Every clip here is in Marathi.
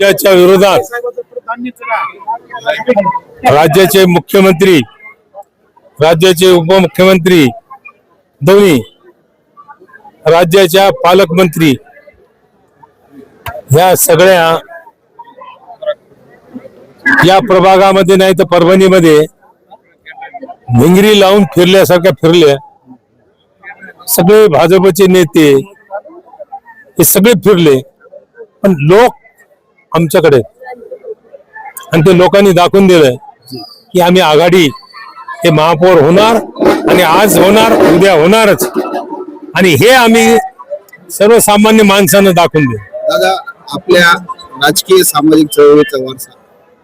त्याच्या विरोधात राज्याचे मुख्यमंत्री राज्याचे उपमुख्यमंत्री दोन्ही राज्याच्या पालकमंत्री ह्या सगळ्या या प्रभागामध्ये नाही तर परभणीमध्ये भिंगरी लावून फिरल्यासारख्या फिरल्या. सगळे भाजपचे नेते हे सगळे फिरले. पण लोक आमच्याकडे. आणि ते लोकांनी दाखवून दिलंय की आम्ही आघाडी हे महापौर होणार आणि आज होणार उद्या होणारच. आणि हे आम्ही सर्वसामान्य माणसानं दाखवून देऊ दादा आपल्या राजकीय सामाजिक चळवळीचा वारसा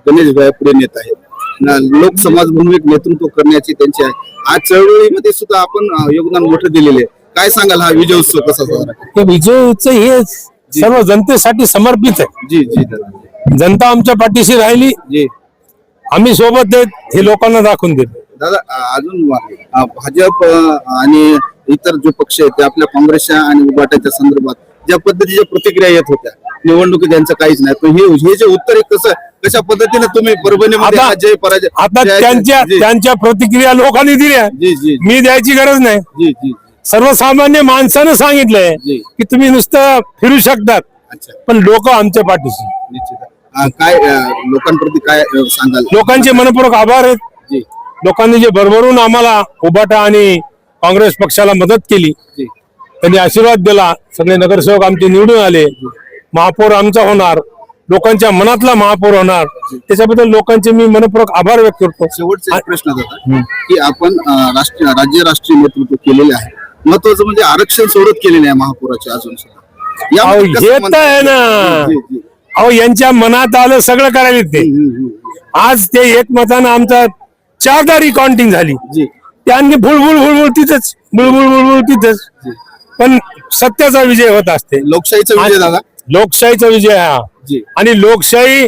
गणेश भाई पुढे नेत आहेत न- लोक समाजभूमिक नेतृत्व करण्याची त्यांची आहे. आज चळवळीमध्ये सुद्धा आपण योगदान मोठं दिलेले काय सांगाल हा विजय उत्सव कसा साजरा केला? हे विजयचं हे सर्व जनतेसाठी समर्पित आहे. जी जी दादा जनता आमच्या पाठीशी राहिली. जी. आम्ही सोबत आहेत हे लोकांना दाखवून देतो दादा अजून भाजप आणि इतर जो पक्ष आहे ते आपल्या काँग्रेसच्या आणि उभाट्याच्या संदर्भात ज्या पद्धतीच्या प्रतिक्रिया येत होत्या निवडणुकीत यांचं काहीच नाही. पण हे जे उत्तर कसं कशा पद्धतीने तुम्ही परभणीमध्ये आता- त्यांच्या त्यांच्या प्रतिक्रिया लोकांनी दिल्या. जी जी. मी द्यायची गरज नाही. जी जी. सर्वसामान्य माणसानं सांगितलंय जी. की तुम्ही नुसतं फिरू शकतात. अच्छा. पण लोक आमच्या पाठीशी. निश्चित. अं, काय अं, लोकांप्रती काय अं, सांगाल? लोकांचे मनपूर्वक आभार आहेत. जी. लोकांनी जे भरभरून आम्हाला उबाटा आणि काँग्रेस पक्षाला मदत केली. जी. त्यांनी आशीर्वाद दिला. सगळे नगरसेवक आमचे निवडून आले. महापौर आमचा होणार. लोकांच्या मनातला महापौर होणार. त्याच्याबद्दल लोकांचे मी मनपूर्वक आभार व्यक्त करतो. शेवटचा एक प्रश्न होता की आपण अं, राष्ट्रीय राज्य राष्ट्रीय नेतृत्व केलेले आहे. महत्वाचं म्हणजे आरक्षण सोडत केलेले आहे महापौराचे अजून सुद्धा. अहो, यामध्ये कसं म्हणता- तर आहे ना. जी, जी, जी. अहो यांच्या मनात आलं सगळं करायला ते. हम्म, हम्म, हम्म. आज ते एकमतानं आमचा चारदा रिकाउंटिंग झाली. जी. ते आणखी भुळभुळ भुळभुळ तिथंच. बुळबुळ बुळबुळ तिथंच. पण सत्याचा विजय होत असते. लोकशाहीचा विजय दादा लोकशाहीचा विजय हा. जी. आणि लोकशाही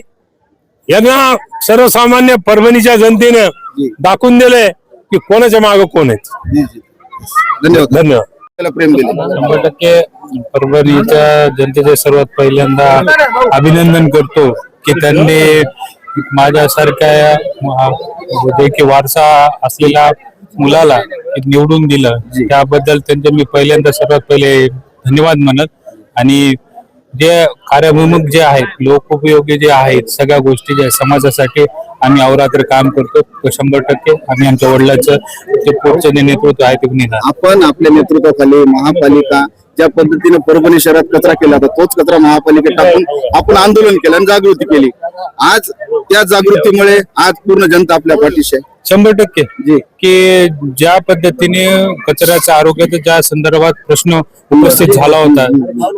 यांना सर्वसामान्य परभणीच्या जनतेनं. दाखवून दिलंय की कोणाच्या मागे कोण आहेत. जी जी. धन्यवाद. धन्यवाद. त्याला प्रेम दिले. शंभर टक्के परभणीच्या जनतेचे सर्वात पहिल्यांदा अभिनंदन करतो की त्यांनी माझ्यासारख्या वारसा असलेल्या मुलाला एक निवडून दिलं. त्याबद्दल त्यांचे मी पहिल्यांदा सर्वात पहिले धन्यवाद म्हणत आणि जे कार्याभिमुख जे आहेत लोकोपयोगी जे आहेत सगळ्या गोष्टी ज्या समाजासाठी आम्ही अवरात्र काम करतो. तो शंभर टक्के आम्ही आमच्या वडिलांचं ते पुढचं जे नेतृत्व आहे ते निघा आपण आपल्या नेतृत्वाखाली महापालिका ज्या पद्धतीने परभणी शहरात कचरा केला होता तोच कचरा महापालिकेत टाकून आपण आंदोलन केलं आणि जागृती केली. आज त्या जागृतीमुळे आज पूर्ण जनता आपल्या पाठीशी आहे. शंभर टक्के. की ज्या पद्धतीने कचऱ्याच्या आरोग्याच्या ज्या संदर्भात प्रश्न उपस्थित झाला होता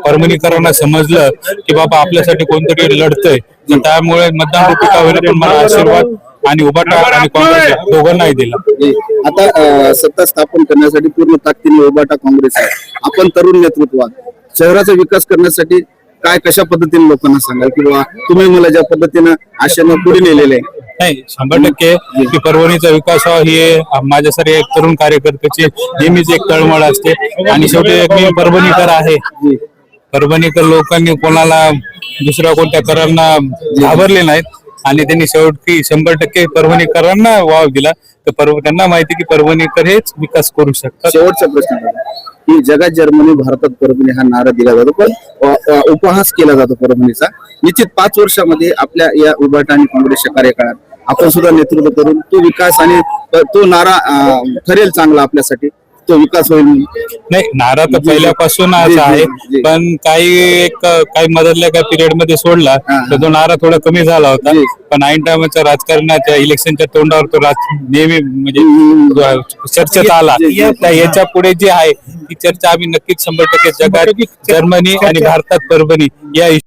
परभणीकरांना समजलं की बाबा आपल्यासाठी कोणतरी लढतंय. त्यामुळे मतदान पण मला आशीर्वाद आणि उभाटा आणि काँग्रेस दोघांनाही दिला. जी. आता अं, सत्ता स्थापन करण्यासाठी पूर्ण ताकदीने उभाटा काँग्रेस. आहे आपण तरुण नेतृत्वात शहराचा विकास करण्यासाठी काय कशा पद्धतीने लोकांना सांगाल? किंवा तुम्ही मला ज्या पद्धतीनं आशेनं पुढे नेलेले आहे. नाही शंभर टक्के की परभणीचा विकास व्हावा ही माझ्यासाठी एक तरुण कार्यकर्त्याची नेहमीच एक तळमळ असते. आणि शेवटी एक मी परभणीकर आहे. परभणीकर लोकांनी कोणाला दुसऱ्या कोणत्या करांना घाबरले नाहीत. आणि त्यांनी शेवटी शंभर टक्के परभणीकरांना वाव दिला. तर परव त्यांना माहिती की परभणीकर हेच विकास करू शकतात. शेवटचा प्रश्न की जगात जर्मनी भारतात परभणी हा नारा दिला जातो पण उपहास केला जातो परभणीचा निश्चित पाच वर्षामध्ये आपल्या या उभाटा आणि काँग्रेसच्या कार्यकाळात आपण सुद्धा नेतृत्व करून तो विकास आणि तो नारा ठरेल चांगला आपल्यासाठी. तो विकास होईल. नाही नारा तर पहिल्यापासून आज आहे. पण काही एक काही मधल्या काही पिरियडमध्ये सोडला. तर तो नारा थोडा कमी झाला होता. पण ऐन टायमाच्या राजकारणाच्या इलेक्शनच्या तोंडावर तो राज नेहमी म्हणजे चर्चेत आला याच्यापुढे जी आहे ती चर्चा आम्ही नक्कीच शंभर टक्के जगात जर्मनी आणि भारतात परभणी या